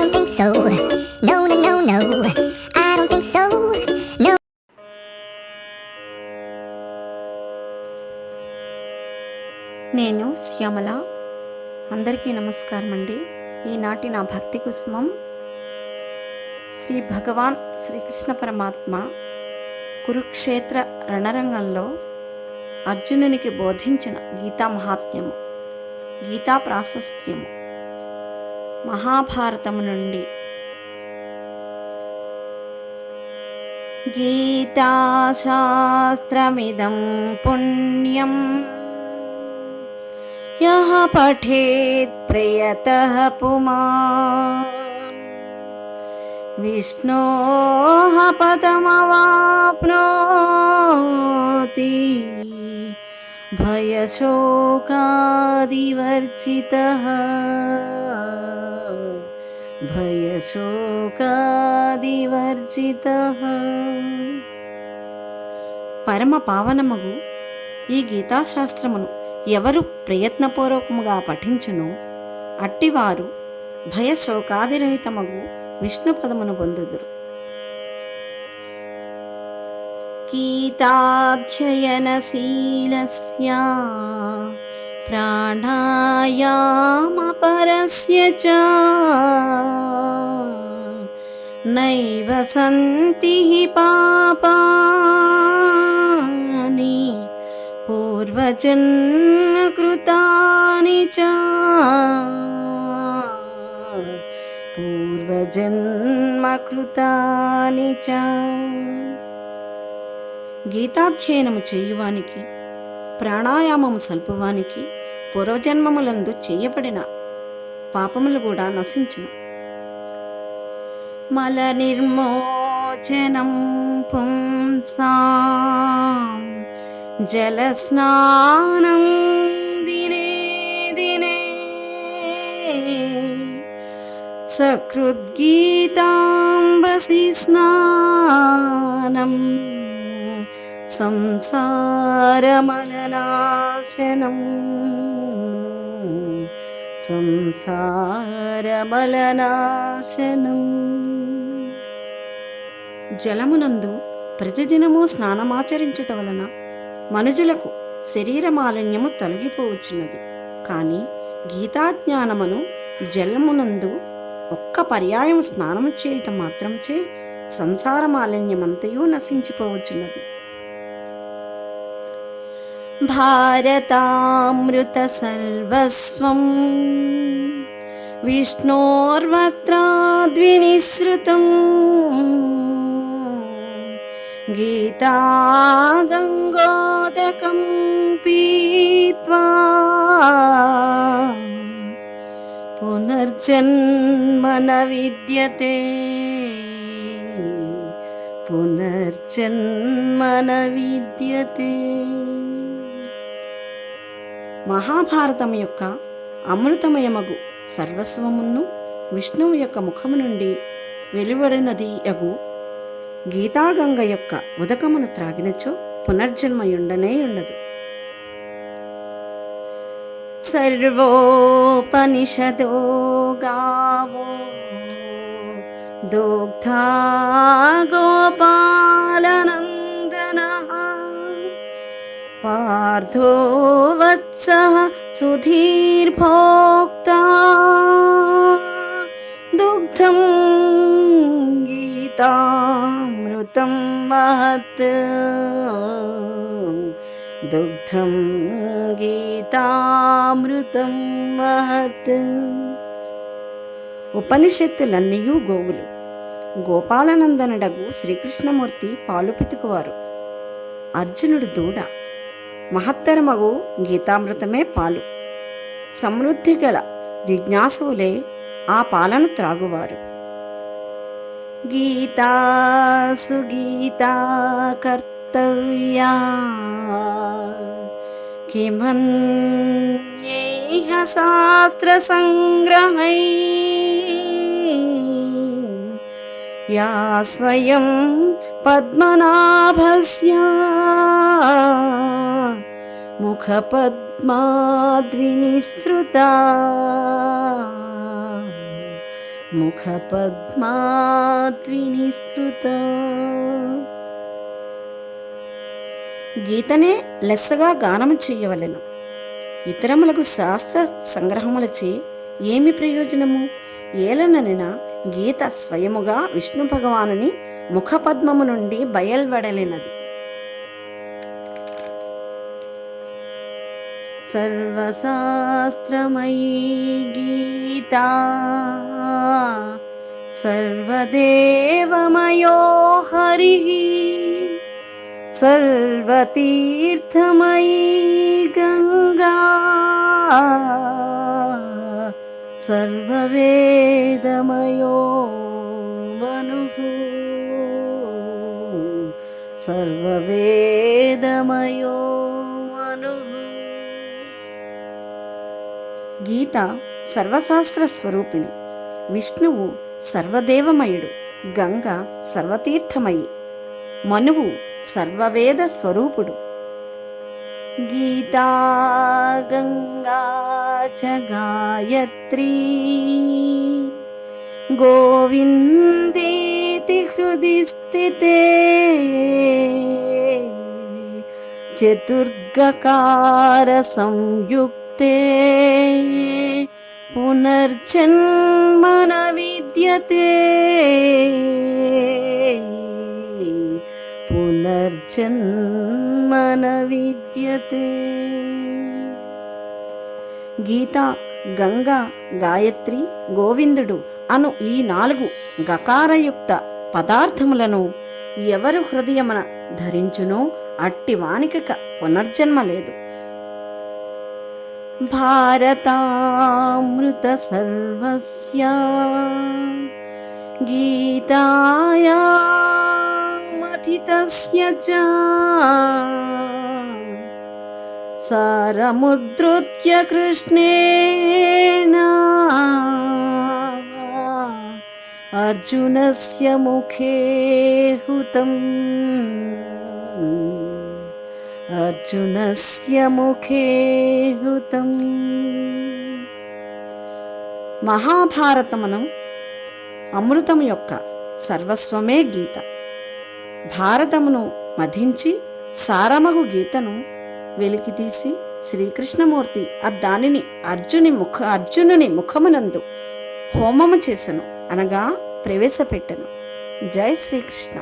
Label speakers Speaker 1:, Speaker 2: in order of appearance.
Speaker 1: don't think so. No, no, no, no. I don't think so. No.
Speaker 2: నేను శ్యామల అందరికీ నమస్కారం అండి ఈనాటి నా భక్తి కుసుమం శ్రీ భగవాన్ శ్రీకృష్ణ పరమాత్మ కురుక్షేత్ర రణరంగంలో అర్జునునికి బోధించిన గీతా మహాత్మ్యము గీతా ప్రాశస్త్యము మహాభారతము నుండి. గీతాశాస్త్రమిదం పుణ్యం. యహ పఠేత్ ప్రియత పుమా. విష్ణోహ పదమవాప్నోతి. भयशोकादिवर्जितः భయశోకాదివర్జితః పరమ పావనమగు ఈ గీతాశాస్త్రమును ఎవరు ప్రయత్నపూర్వకముగా పఠించును అట్టివారు భయశోకాదిరహితమగు విష్ణు పదమును పొందుదురు गीताध्ययनशीलस्य प्राणायामपरस्य च नैव सन्ति हि पापानि पूर्वजन्मकृतानि च। पूर्वजन्मकृतानि च। గీతాధ్యయనము చేయువానికి ప్రాణాయామము సల్పువానికి పూర్వజన్మములందు చేయబడిన పాపములు కూడా నశించును. మల నిర్మోచనం పుంసాం జలస్నానం దినే దినే. సకృద్గీతాంబసి స్నానం సంసారమలనాశనం. సంసారమలనాశనం. జలమునందు ప్రతిదినము స్నానమాచరించుట వలన మనుజులకు శరీర మాలిన్యము తొలగిపోవచ్చున్నది. కానీ గీతాజ్ఞానమును జలమునందు ఒక్క పర్యాయం స్నానము చేయటం మాత్రంచే సంసార మాలిన్యమంతయు నశించిపోవచ్చున్నది. भारतामृतसर्वस्वं विष्णोर्वक्त्राद्विनिसृतं गीता गङ्गोदकं पीत्वा पुनर्जन्म न विद्यते पुनर्जन्म विद्यते మహాభారతం యొక్క అమృతమయమగు సర్వస్వమును విష్ణువు యొక్క ముఖము నుండి వెలువడినది యగు. గీతాగంగ యొక్క ఉదకమును త్రాగినచో పునర్జన్మయుండనే ఉండదు సర్వోపనిషదో గావో దోగ్ధా గోపాలనం పార్థో వత్సః సుధీర్భోక్తా దుగ్ధం గీతామృతం మహత్ దుగ్ధం గీతామృతం మహత్ ఉపనిషత్తులన్నయూ గోవులు. గోపాలనందనుడగు శ్రీకృష్ణమూర్తి పాలు పితుకువారు అర్జునుడు దూడ. మహత్తరమగు గీతామృతమే పాలు. సమృద్ధి గల జిజ్ఞాసువులే ఆ పాలను త్రాగువారు. గీతాసు గీతా కర్తవ్యా. కిమన్యైహ శాస్త్ర సంగ్రహై. యా స్వయం పద్మనాభస్యా. ముఖపద్మాద్వినిసృతా ముఖపద్మాద్వినిసృత గీతనే లెస్సగా గానము చెయ్యవలెను ఇతరములకు శాస్త్ర సంగ్రహములచే ఏమి ప్రయోజనము? ఏలననిన గీత స్వయముగా విష్ణు భగవానుని ముఖపద్మము నుండి బయల్వెడలినది. सर्वशास्त्रमयी गीता सर्वदेवमयो हरिः सर्वतीर्थमयी गङ्गा सर्ववेदमयो मनुः सर्ववेदमयो గీత సర్వశాస్త్ర స్వరూపిణి. విష్ణువు సర్వదేవమయుడు గంగ సర్వతీర్థమయి మనువు సర్వవేద స్వరూపుడు. గీతా గంగా చ గాయత్రీ గోవిందేతి హృది స్థితే చతుర్గకార సంయుక్తే. పునర్జన్మన విద్యతే. పునర్జన్మన విద్యతే. గీత గంగా గాయత్రి గోవిందుడు అను ఈ నాలుగు గకారయుక్త పదార్థములను ఎవరు హృదయమున ధరించునో అట్టి వానికక పునర్జన్మ లేదు. भारतामृतसर्वस्य गीतायामथितस्य च सारमुद्धृत्य कृष्णेन अर्जुनस्य मुखे हुतम्। అర్జునస్య ముఖే హుతం. మహాభారతమును అమృతము యొక్క సర్వస్వమే గీత. భారతమును మధించి సారమగు గీతను వెలికితీసి శ్రీకృష్ణమూర్తి ఆ దానిని అర్జుని ముఖ అర్జునుని ముఖమునందు హోమము చేసెను అనగా ప్రవేశపెట్టెను. జై శ్రీకృష్ణ.